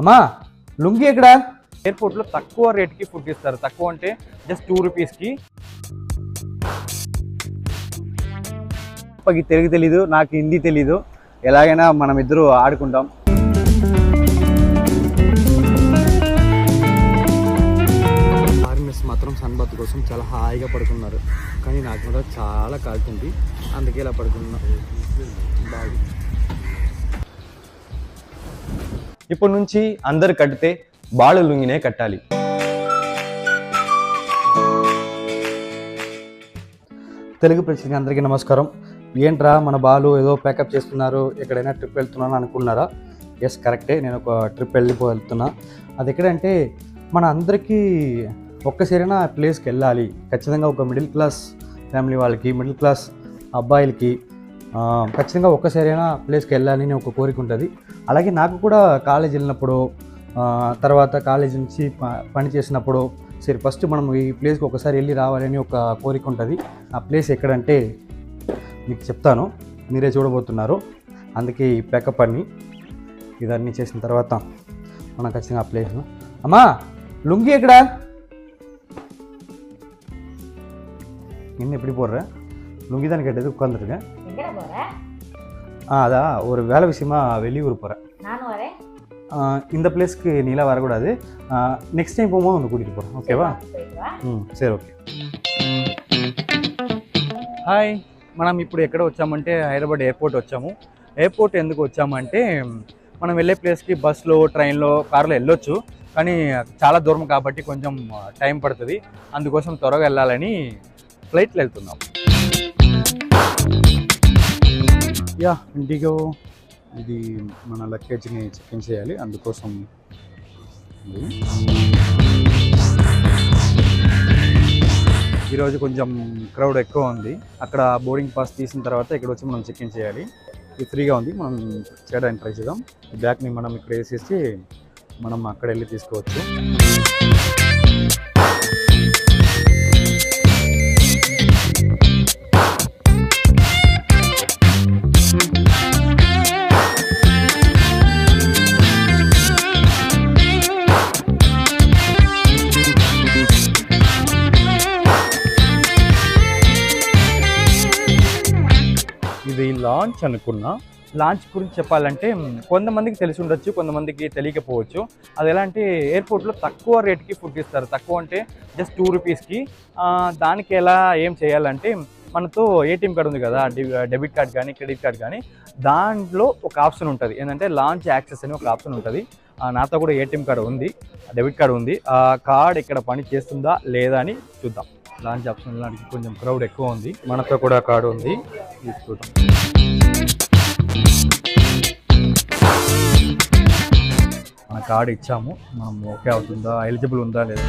అమ్మా లుంగి ఎక్కడ? ఎయిర్పోర్ట్లో తక్కువ రేట్కి ఫుడ్ ఇస్తారు. తక్కువ అంటే జస్ట్ టూ రూపీస్కి అప్పకి తెలుగు తెలీదు నాకు హిందీ తెలీదు. ఎలాగైనా మనం ఇద్దరు ఆడుకుంటాం. మాత్రం సన్బాత్ కోసం చాలా హాయిగా పడుకున్నారు. కానీ నాకు మాత్రం చాలా కాలుతుంది. అందుకే ఇలా పడుకున్నా. బాగా ఇప్పటి నుంచి అందరు కట్టితే బాలు లుంగినే కట్టాలి. తెలుగు ప్రేక్షకులకి అందరికీ నమస్కారం. ఏంట్రా మన బాలు ఏదో ప్యాకప్ చేస్తున్నారు ఎక్కడైనా ట్రిప్ వెళ్తున్నాను అనుకున్నారా? ఎస్ కరెక్టే నేను ఒక ట్రిప్ వెళ్ళిపో వెళ్తున్నా. అది ఎక్కడంటే మన అందరికీ ఒక్కసారైనా ఆ ప్లేస్కి వెళ్ళాలి. ఖచ్చితంగా ఒక మిడిల్ క్లాస్ ఫ్యామిలీ వాళ్ళకి మిడిల్ క్లాస్ అబ్బాయిలకి ఖచ్చితంగా ఒక్కసారైనా ప్లేస్కి వెళ్ళాలని ఒక కోరిక ఉంటుంది. అలాగే నాకు కూడా కాలేజ్ వెళ్ళినప్పుడు తర్వాత కాలేజ్ నుంచి పని చేసినప్పుడు సరే ఫస్ట్ మనం ఈ ప్లేస్కి ఒకసారి వెళ్ళి రావాలని ఒక కోరిక ఉంటుంది. ఆ ప్లేస్ ఎక్కడంటే మీకు చెప్తాను మీరే చూడబోతున్నారు. అందుకే ఈ ప్యాకప్ అన్ని ఇదన్నీ చేసిన తర్వాత మనం ఖచ్చితంగా ఆ ప్లేస్ అమ్మా లుంగి ఎక్కడ? నిన్న ఎప్పుడు పోర్రా? లుంగి దానికి ఎట్టదు ఉక్కందరుగా எங்கட போற அதான் ஒரு வேலை விஷயமா வெளியூர் போகிறேன் நானும் வரேன் இந்த பிளேஸ்க்கு நீலாம் வரக்கூடாது நெக்ஸ்ட் டைம் போகும்போது வந்து கூட்டிகிட்டு போகிறேன் ஓகேவா போயிட்டு வா ம் சரி ஓகே హాయ్ మనం ఇప్పుడు ఎక్కడ వచ్చామంటే హైదరాబాద్ ఎయిర్పోర్ట్ వచ్చాము ఎయిర్పోర్ట్ ఎందుకు వచ్చామంటే మనం వెళ్ళే ప్లేస్కి బస్లో ట్రైన్లో కార్లో వెళ్ళొచ్చు కానీ చాలా దూరం కాబట్టి కొంచెం టైం పడుతుంది అందుకోసం త్వరగా వెళ్ళాలని ఫ్లైట్లో వెళ్తున్నాం యా ఇండిగో ఇది మన లగేజ్ని చెక్ ఇన్ చేయాలి. అందుకోసం ఈరోజు కొంచెం క్రౌడ్ ఎక్కువ ఉంది. అక్కడ బోర్డింగ్ పాస్ తీసిన తర్వాత ఇక్కడ వచ్చి మనం చెక్ ఇన్ చేయాలి. ఇది ఫ్రీగా ఉంది. మనం చేయడానికి ట్రై చేద్దాం. బ్యాగ్ని మనం ఇక్కడ వేసేసి మనం అక్కడ వెళ్ళి తీసుకోవచ్చు. లాంచ్ అనుకున్నా. లాంచ్ గురించి చెప్పాలంటే కొంతమందికి తెలిసి ఉండొచ్చు కొంతమందికి తెలియకపోవచ్చు. అది ఎలా అంటే ఎయిర్పోర్ట్లో తక్కువ రేట్కి ఫుడ్ ఇస్తారు. తక్కువ అంటే జస్ట్ టూ రూపీస్కి. దానికి ఎలా ఏం చేయాలంటే మనతో ఏటీఎం కార్డు ఉంది కదా డెబిట్ కార్డ్ కానీ క్రెడిట్ కార్డ్ కానీ దాంట్లో ఒక ఆప్షన్ ఉంటుంది. ఏంటంటే లాంచ్ యాక్సెస్ అని ఒక ఆప్షన్ ఉంటుంది. నాతో కూడా ఏటీఎం కార్డు ఉంది డెబిట్ కార్డు ఉంది. ఆ కార్డ్ ఇక్కడ పని చేస్తుందా లేదా అని చూద్దాం. లాంచ్ ఆప్షన్ లాంటి కొంచెం క్రౌడ్ ఎక్కువ ఉంది. మనతో కూడా కార్డు ఉంది. తీసుకోవటం మన కార్డు ఇచ్చాము. మనం ఓకే అవుతుందా? ఎలిజిబుల్ ఉందా లేదా?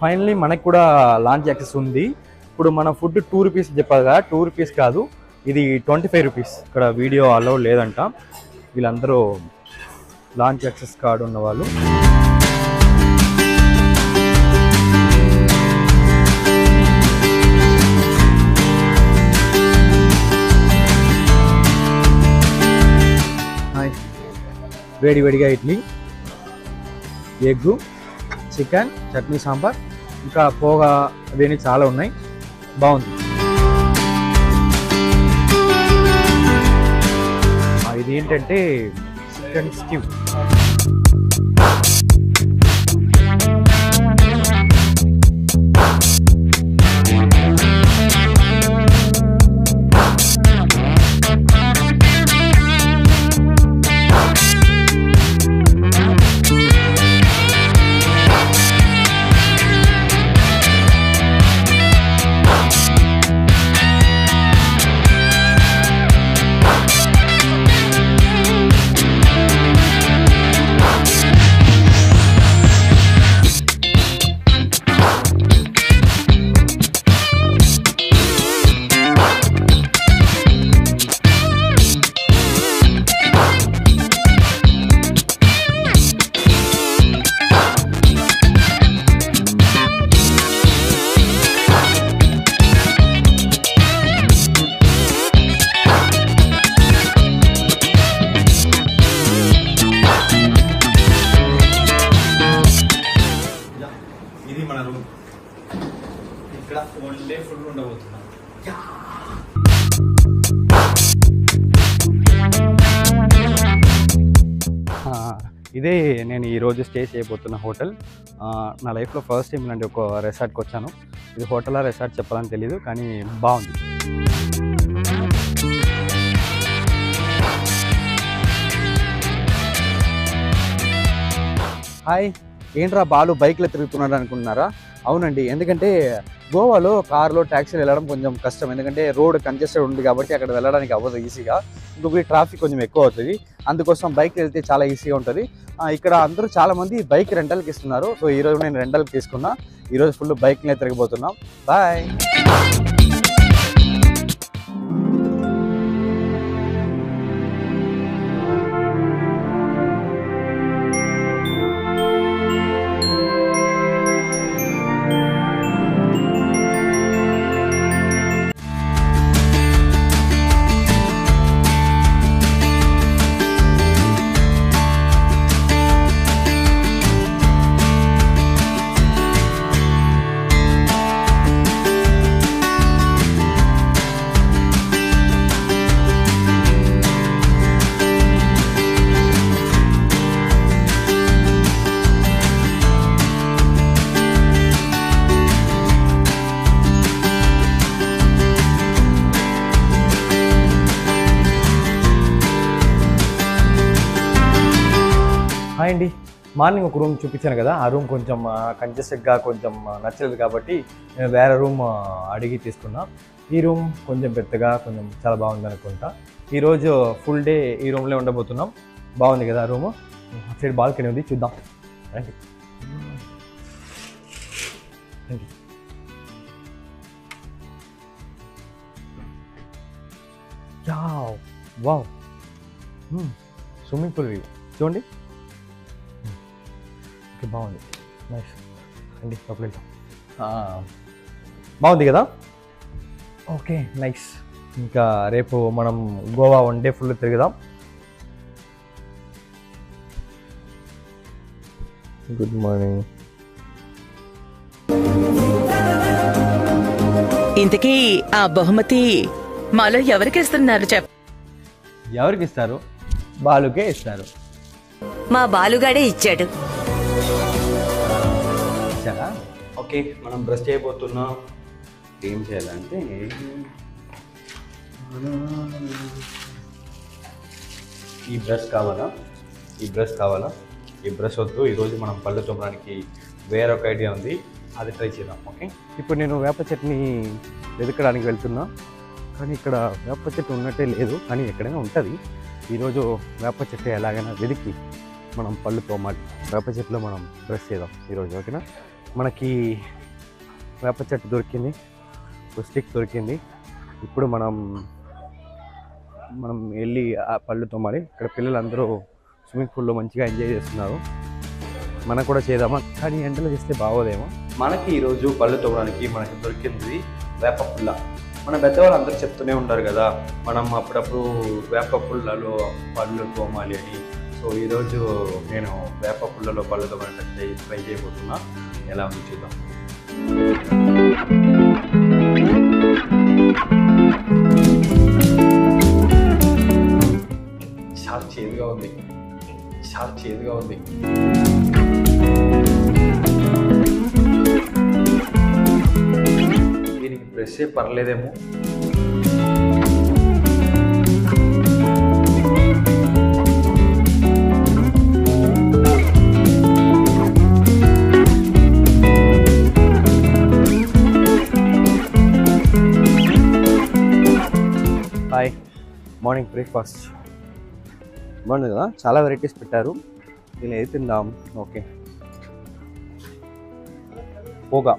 ఫైనలీ మనకు కూడా లాంచ్ యాక్సెస్ ఉంది. ఇప్పుడు మన ఫుడ్ టూ రూపీస్ చెప్పాలి కదా? టూ రూపీస్ కాదు. ఇది ట్వంటీ ఫైవ్ రూపీస్ ఇక్కడ వీడియో అలౌడ్ లేదంట. వీళ్ళందరూ లాంచ్ యాక్సెస్ కార్డు ఉన్నవాళ్ళు. వేడి వేడిగా ఇడ్లీ ఎగ్గు చికెన్ చట్నీ సాంబార్. ఇంకా పోగా అవన్నీ చాలా ఉన్నాయి. బాగుంది. ఇది ఏంటంటే చికెన్ స్టీవ్. ఇదే నేను ఈరోజు స్టే చేయబోతున్న హోటల్. నా లైఫ్లో ఫస్ట్ టైం ఇలాంటి ఒక రెసార్ట్కి వచ్చాను. ఇది హోటలా రెసార్ట్ చెప్పాలని తెలియదు కానీ బాగుంది. హాయ్ ఏంట్రా బాలు బైక్లో తిరుగుతున్నాడు అనుకుంటున్నారా? అవునండి ఎందుకంటే గోవాలో కార్లో ట్యాక్సీలు వెళ్ళడం కొంచెం కష్టం. ఎందుకంటే రోడ్ కంజెస్టెడ్ ఉంది కాబట్టి అక్కడ వెళ్ళడానికి అవ్వదు ఈజీగా. ఇంకొకటి ట్రాఫిక్ కొంచెం ఎక్కువ అవుతుంది. అందుకోసం బైక్ వెళ్తే చాలా ఈజీగా ఉంటుంది. ఇక్కడ అందరూ చాలా మంది బైక్ రెంటల్కి ఇస్తున్నారు. సో ఈ రోజు నేను రెంటల్కి తీసుకున్నా. ఈరోజు ఫుల్ బైక్నే తిరగబోతున్నాం. బాయ్ హాయ్ అండి. మార్నింగ్ ఒక రూమ్ చూపించాను కదా ఆ రూమ్ కొంచెం కంజెస్టెడ్గా కొంచెం నచ్చలేదు కాబట్టి నేను వేరే రూమ్ అడిగి తీసుకున్నా. ఈ రూమ్ కొంచెం పెద్దగా కొంచెం చాలా బాగుంది అనుకుంటా. ఈరోజు ఫుల్ డే ఈ రూమ్లో ఉండబోతున్నాం. బాగుంది కదా రూమ్? సైడ్ బాల్కనీ ఉంది చూద్దాం. రండి. రండి. యావ్, వావ్. Swimming pool view. చూడండి. ఓకే బాగుంది. నైస్ అండి లోపల వెళ్తాం బాగుంది కదా? ఓకే నైస్ ఇంకా రేపు మనం గోవా వన్ డే ఫుల్ తిరుగుదాం గుడ్ మార్నింగ్ ఇంతకీ ఆ బహుమతి మాలో ఎవరికి ఇస్తున్నారు చెప్ ఎవరికి ఇస్తారు? బాలుకే ఇస్తారు. మా బాలుగాడే ఇచ్చాడు. ఓకే మనం బ్రష్ చేయబోతున్నాం. ఏం చేయాలంటే ఈ బ్రష్ కావాలా? ఈ బ్రష్ కావాలా? ఈ బ్రష్ వద్దు ఈరోజు మనం పళ్ళు తోమడానికి వేరొక ఐడియా ఉంది. అది ట్రై చేద్దాం ఓకే? ఇప్పుడు నేను వేప చెట్టుని వెతకడానికి వెళ్తున్నా. కానీ ఇక్కడ వేప చెట్టు ఉన్నట్టే లేదు కానీ ఎక్కడైనా ఉంటుంది. ఈరోజు వేప చెట్టు ఎలాగైనా వెతికి మనం పళ్ళు తోమాలి వేప చెట్టులో మనం డ్రెస్ చేద్దాం ఈరోజు ఓకేనా? మనకి వేప చెట్టు దొరికింది స్టిక్ దొరికింది. ఇప్పుడు మనం మనం వెళ్ళి ఆ పళ్ళు తోమాలి. ఇక్కడ పిల్లలందరూ స్విమ్మింగ్ పూల్లో మంచిగా ఎంజాయ్ చేస్తున్నారు. మనం కూడా చేద్దామా? కానీ ఎండలో చేస్తే బాగోదేమో. మనకి ఈరోజు పళ్ళు తోమడానికి మనకి దొరికింది వేప పుల్ల. మన పెద్దవాళ్ళు అందరూ చెప్తూనే ఉంటారు కదా మనం అప్పుడప్పుడు వేప పుల్లలో పళ్ళు తోమాలి అని. సో ఈరోజు నేను వేప పుల్లలో పళ్ళతో ట్రై చేయబోతున్నా. ఎలా ఉంది చూద్దాం. చాలా చేదుగా ఉంది. చాలా చేదుగా ఉంది. దీనికి బ్రష్ పర్లేదేమో. హాయ్. మార్నింగ్ బ్రేక్ఫాస్ట్ బాగుంది కదా? చాలా వెరైటీస్ పెట్టారు. నేను ఏది తిందాం? ఓకే పోగా.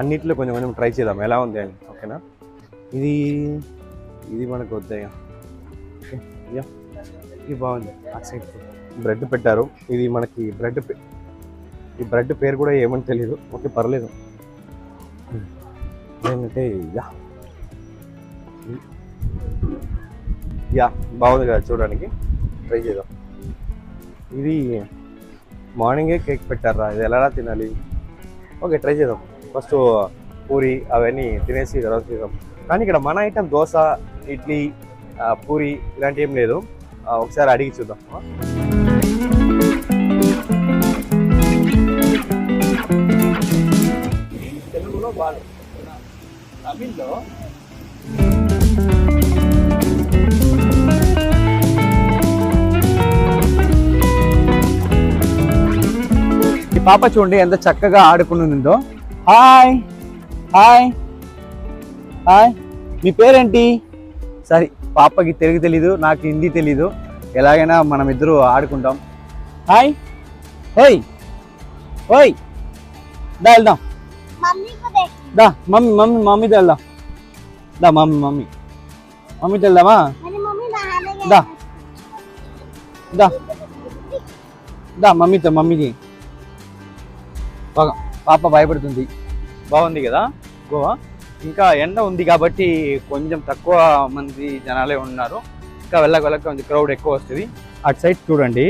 అన్నిట్లో కొంచెం కొంచెం ట్రై చేద్దాం. ఎలా ఉంది అని. ఓకేనా ఇది ఇది మనకు వద్దయ్యా. ఓకే యా ఇది బాగుంది. ఆ సైడ్ బ్రెడ్ పెట్టారు. ఇది మనకి బ్రెడ్ ఈ బ్రెడ్ పేరు కూడా ఏమని తెలియదు. ఓకే పర్లేదు. Hmm. ఏంటంటే యా యా బాగుంది కదా చూడడానికి. ట్రై చేద్దాం. ఇది మార్నింగే కేక్ పెట్టారా? ఇది ఎలా తినాలి? ఓకే ట్రై చేద్దాం. ఫస్ట్ పూరి అవన్నీ తినేసి తర్వాత చేద్దాం. కానీ ఇక్కడ మన ఐటమ్ దోశ ఇడ్లీ పూరి ఇలాంటి ఏం లేదు. ఒకసారి అడిగి చూద్దాం. తెలుగులో బాలు తమిళ్ళో పాప చూడండి ఎంత చక్కగా ఆడుకునుందో. Hi hi hi. మీ పేరేంటి? సరే పాపకి తెలుగు తెలీదు నాకు హిందీ తెలీదు. ఎలాగైనా మనం ఇద్దరు ఆడుకుంటాం. హాయ్ ఓయ్ ఓయ్ దా వెళ్దాం. దా మమ్మీ మమ్మీ మమ్మీతో వెళ్దాం. దా మమ్మీ మమ్మీ. మమ్మీతో వెళ్దామా? దా. దా. దా మమ్మీతో మమ్మీకి బాగా పాప భయపడుతుంది. బాగుంది కదా గోవా? ఇంకా ఎండ ఉంది కాబట్టి కొంచెం తక్కువ మంది జనాలే ఉన్నారు. ఇంకా వెళ్ళక వెళ్ళక కొంచెం క్రౌడ్ ఎక్కువ వస్తుంది. అటు సైడ్ చూడండి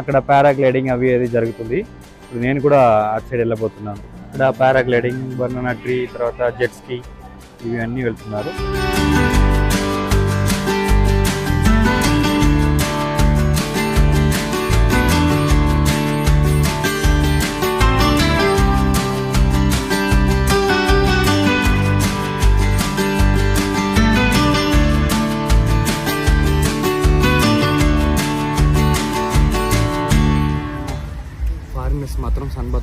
అక్కడ పారాగ్లైడింగ్ అవి అది జరుగుతుంది. ఇప్పుడు నేను కూడా అటు సైడ్ వెళ్ళబోతున్నాను. ఇక్కడ పారాగ్లైడింగ్ బనానా ట్రీ తర్వాత జెట్స్కి ఇవి అన్నీ వెళ్తున్నారు.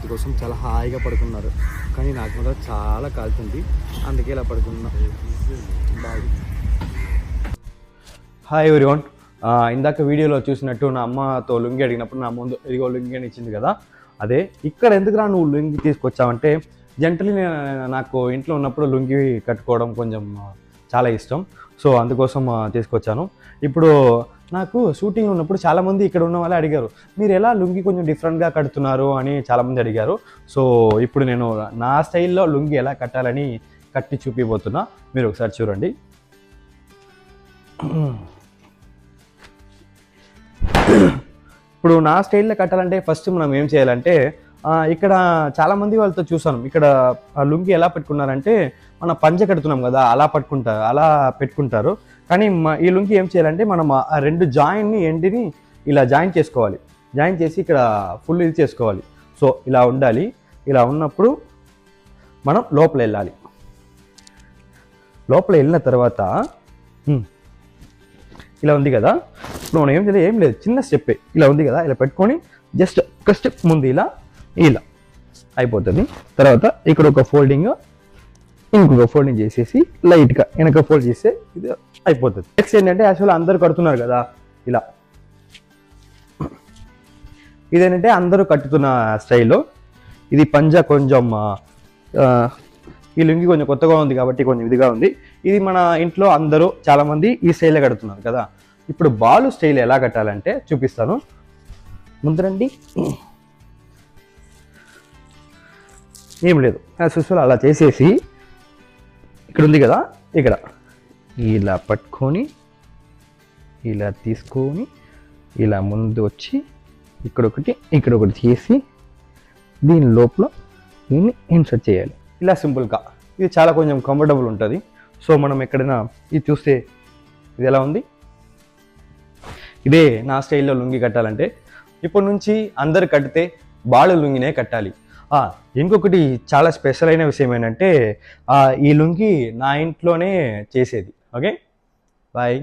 మాత్రం కోసం చాలా హాయిగా పడుకున్నారు. కానీ నాకు మాత్రం చాలా కాలుతుంది. అందుకే ఇలా పడుకున్నా. బాయ్ హాయ్ ఎవరివన్ ఇందాక వీడియోలో చూసినట్టు నా అమ్మతో లుంగి అడిగినప్పుడు నా ముందు ఇదిగో లుంగి అని ఇచ్చింది కదా? అదే ఇక్కడ ఎందుకురా నువ్వు లుంగి తీసుకొచ్చావంటే జంటలీ నాకు ఇంట్లో ఉన్నప్పుడు లుంగి కట్టుకోవడం కొంచెం చాలా ఇష్టం. సో అందుకోసం తీసుకొచ్చాను. ఇప్పుడు నాకు షూటింగ్ ఉన్నప్పుడు చాలామంది ఇక్కడ ఉన్న వాళ్ళే అడిగారు మీరు ఎలా లుంగి కొంచెం డిఫరెంట్గా కడుతున్నారు? అని చాలామంది అడిగారు. సో ఇప్పుడు నేను నా స్టైల్లో లుంగి ఎలా కట్టాలని కట్టి చూపిపోతున్నా. మీరు ఒకసారి చూడండి. ఇప్పుడు నా స్టైల్లో కట్టాలంటే ఫస్ట్ మనం ఏం చేయాలంటే ఇక్కడ చాలామంది వాళ్ళతో చూసాను ఇక్కడ లుంగి ఎలా పెట్టుకున్నారంటే మన పంజ కడుతున్నాం కదా అలా పట్టుకుంటారు అలా పెట్టుకుంటారు. కానీ ఈ లుంగి ఏం చేయాలంటే మనం ఆ రెండు జాయింట్ని ఎండిని ఇలా జాయిన్ చేసుకోవాలి. జాయిన్ చేసి ఇక్కడ ఫుల్ ఇది చేసుకోవాలి. సో ఇలా ఉండాలి. ఇలా ఉన్నప్పుడు మనం లోపల వెళ్ళాలి. లోపల వెళ్ళిన తర్వాత ఇలా ఉంది కదా? ఇప్పుడు మనం ఏం చేయాలి ఏం లేదు. చిన్న స్టెప్పే ఇలా ఉంది కదా? ఇలా పెట్టుకొని జస్ట్ ఒక స్టెప్ ముందు ఇలా ఇలా. అయిపోతుంది. తర్వాత ఇక్కడ ఒక ఫోల్డింగ్ ఇంకొక ఫోల్డింగ్ చేసేసి లైట్గా వెనక ఫోల్డ్ చేస్తే ఇది అయిపోతుంది. నెక్స్ట్ ఏంటంటే యాక్చువల్ అందరు కడుతున్నారు కదా ఇలా. ఇదేంటంటే అందరూ కట్టుతున్న స్టైల్లో ఇది పంజా కొంచెం ఈ లుంగి కొంచెం కొత్తగా ఉంది కాబట్టి కొంచెం ఇదిగా ఉంది. ఇది మన ఇంట్లో అందరూ చాలామంది ఈ స్టైల్లో కడుతున్నారు కదా. ఇప్పుడు బాలు స్టైల్ ఎలా కట్టాలంటే చూపిస్తాను. ముందరండి. ఏం లేదు. యాజ్ యూజువల్ అలా చేసేసి ఇక్కడ ఉంది కదా ఇక్కడ. ఇలా పట్టుకొని ఇలా తీసుకొని ఇలా ముందు వచ్చి ఇక్కడ ఒకటి ఇక్కడ ఒకటి చేసి దీని లోపల దీన్ని ఇన్సర్ట్ చేయాలి. ఇలా సింపుల్గా ఇది చాలా కొంచెం కంఫర్టబుల్ ఉంటుంది. సో మనం ఎక్కడైనా ఇది చూస్తే ఇది ఎలా ఉంది? ఇదే నా స్టైల్లో లుంగి కట్టాలంటే. ఇప్పటి నుంచి అందరు కట్టితే బాళ్ళ లుంగినే కట్టాలి. ఇంకొకటి చాలా స్పెషల్ అయిన విషయం ఏంటంటే ఈ లుంగి నా ఇంట్లోనే చేసేది. Okay bye